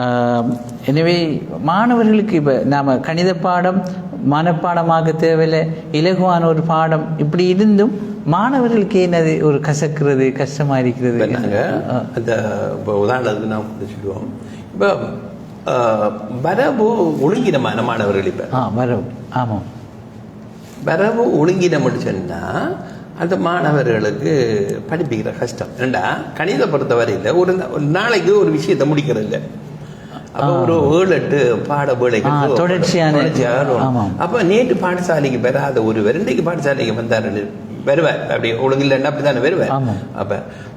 ஆஹ், எனவே மாணவர்களுக்கு இப்போ நாம் கணித பாடம் மனப்பாடமாக தேவையில்லை இலகுவான ஒரு பாடம் இப்படி இருந்தும் மாணவர்களுக்கு என்னது ஒரு கசக்கிறது கஷ்டமா இருக்கிறது அந்த இப்போ உதாரணத்துக்கு நாம் சொல்லுவோம் இப்போ வரவு ஒழுங்கினமான மாணவர்கள் இப்போ. ஆ வரும் ஆமாம். வரவு ஒழுங்கினம் சொன்னா அந்த மாணவர்களுக்கு படிப்பிக்கிற கஷ்டம். ஏண்டா கணித பொறுத்த வரையில் ஒரு நாளைக்கு ஒரு விஷயத்தை முடிக்கிறது இல்லை அப்போ ஒரு ஏழு எட்டு பாட வேலைக்கு ஆ, தொடர்ச்சியான-. அப்ப நேற்று பாடசாலைக்கு பெறாத ஒருவர் இன்றைக்கு பாடசாலைக்கு வந்தாரு வருவார். அப்படி ஒழுங்கு இல்லைன்னா அப்படித்தானே வருவார். ஆமாம். அப்ப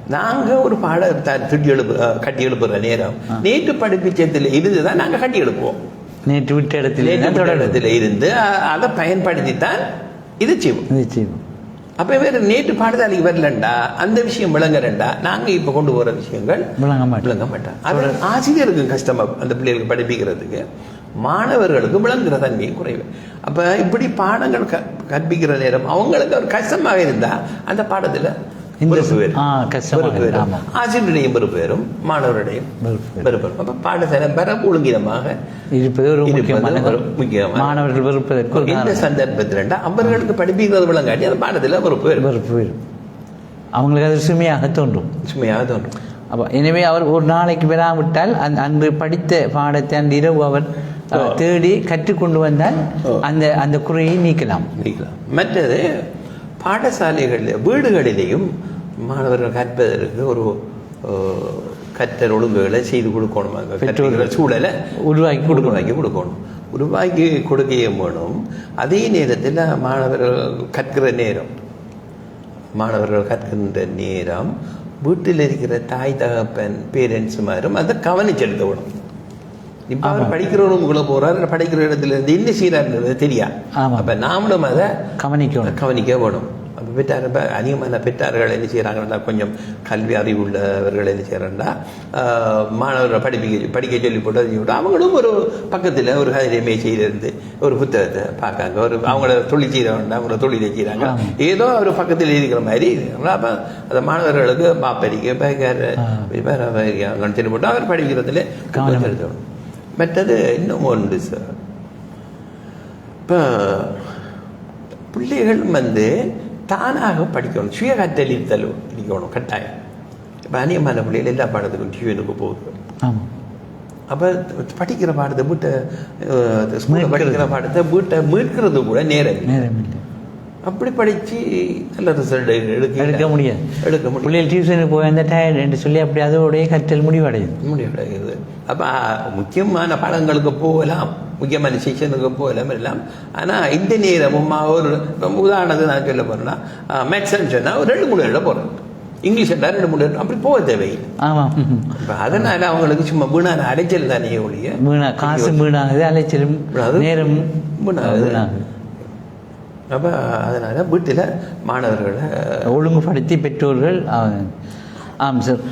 நாங்க ஒரு பாட திட்டி எழுப்பு கட்டி எழுப்புற நேரம். நேற்று படிப்பிச்சத்துல இருந்துதான் நாங்க கட்டி எழுப்புவோம். நேற்று விட்ட இடத்துல தான் இடத்துல இருந்து அதை பயன்படுத்தித்தான் இது செய்வோம். நிச்சயம் அப்ப வேற நேற்று பாடசாலைக்கு வரலண்டா அந்த விஷயம் விளங்குறண்டா? நாங்க இப்ப கொண்டு போற விஷயங்கள் விளங்க மாட்டோம். விளங்க மாட்டான் அது ஆசிரியருக்கு கஷ்டமா அந்த பிள்ளைகளுக்கு படிப்பிக்கிறதுக்கு. மாணவர்களுக்கு விளங்குற தன்மையும் குறைவு. அப்ப இப்படி பாடங்கள் க- கற்பிக்கிற நேரம் அவங்களுக்கு ஒரு கஷ்டமாக இருந்தா அந்த பாடத்துல ஆசிரியருடையும் வெறுப்பு வரும் மாணவருடையும் வெறுப்பு வரும். வெறுப்பு வரும். அப்ப பாடசாலை பெற ஒழுங்கினமாக இருப்பது ஒரு முக்கியமான மாணவர்கள் வெறுப்பதற்கு இந்த. சந்தர்ப்பத்தில் அவர்களுக்கு படிப்பிக்கிறது விளங்காட்டி அந்த பாடத்துல வெறுப்பு. வெறுப்பு அவங்களுக்கு அது சுமையாக தோன்றும். சுமையாக தோன்றும். அப்போ எனவே அவர் ஒரு நாளைக்கு பெறாவிட்டால் அந்த அன்று படித்த பாடத்தை அந்த இரவு அவர் தேடி கற்றுக்கொண்டு வந்தால் அந்த அந்த குறையை நீக்கலாம். நீக்கலாம். மற்றது பாடசாலைகளில் வீடுகளிலேயும் மாணவர்கள் கற்பதற்கு ஒரு கற்றல் ஒழுங்குகளை செய்து கொடுக்கணும். கற்பிக்கிற சூழலை உருவாக்கி உருவாக்கி கொடுக்கணும். உருவாக்கி கொடுக்கையும் வேணும். அதே நேரத்தில் மாணவர்கள் கற்கிற நேரம் மாணவர்கள் கற்கின்ற நேரம் வீட்டில் இருக்கிற தாய் தகப்பன் பேரண்ட்ஸ் மாதிரும் அதை கவனிச்செடுத்து விடும் இப்போ அவர் படிக்கிற ரூமுக்குள்ள போறாரு படிக்கிற இடத்துல இருந்து என்ன செய்யறாருன்றது தெரியா. அப்ப நாமளும் அதை கவனிக்கணும். கவனிக்க வேணும் அப்போ பெற்றார் இப்போ அதிகமான பெற்றார்கள் என்ன செய்கிறாங்கன்னா கொஞ்சம் கல்வி அறிவு உள்ளவர்கள் என்ன செய்கிறாங்கன்னா மாணவர்களை படிப்பிக்க படிக்க சொல்லி போட்டு அவங்களும் ஒரு பக்கத்தில் ஒரு கதிரை மேய்ச்சியிலிருந்து ஒரு புத்தகத்தை பார்க்காங்க. ஒரு அவங்கள தொழில் செய்கிறவங்க அவங்கள தொழிலை செய்கிறாங்க. ஏதோ ஒரு பக்கத்தில் இருக்கிற மாதிரி. அப்போ அந்த மாணவர்களுக்கு மாப்பரிக்க பேக்கார் போட்டு அவர் படிக்கிறதுல கவனம். செலுத்தணும் மற்றது இன்னும் ஒன்று சார் இப்போ பிள்ளைகள் வந்து தானாக படிக்கணும். சுய கற்றளித்தல் படிக்கணும் கட்டாயம். இப்போ அநியமான பிள்ளைகள் எல்லா பாடத்துக்கும் டியூனுக்கு போகுது. ஆமாம் அப்போ படிக்கிற பாடத்தை வீட்டை ஸ்கூல்ல படிக்கிற பாடத்தை வீட்டை மீட்கிறது கூட நேரம். நேரம் இல்லை. அப்படி படித்து நல்ல ரிசல்ட் எடுக்க எடுக்க முடியாது. எடுக்க முடியும் பிள்ளைகள் டியூஷனுக்கு போய் அந்த டயர்ட் என்று சொல்லி அப்படி அதோடைய கற்றல் முடிவடையுது முடியாது அப்போ முக்கியமான பாடங்களுக்கு போகலாம். முக்கியமான செக்ஷனுக்கு போகலாம் எல்லாம். ஆனால் இந்த நேரமும் ஒரு இப்ப உதாரணத்துக்கு நான் சொல்ல போறேன்னா மேக்ஸ்ன்னு சொன்னால் ஒரு ரெண்டு மூணு எழுத போகிறேன் இங்கிலீஷ் என்றால் ரெண்டு மூணு அப்படி போக தேவையில்லை. ஆமாம். இப்போ அதனால அவங்களுக்கு சும்மா வீணான அலைச்சல் தானே ஒழிய. வீணா காசு வீணாகுது அலைச்சலும். நேரம் வீணாகுது. அப்போ அதனால் வீட்டில் மாணவர்களை ஒழுங்குபடுத்தி பெற்றோர்கள் ஆம் சார்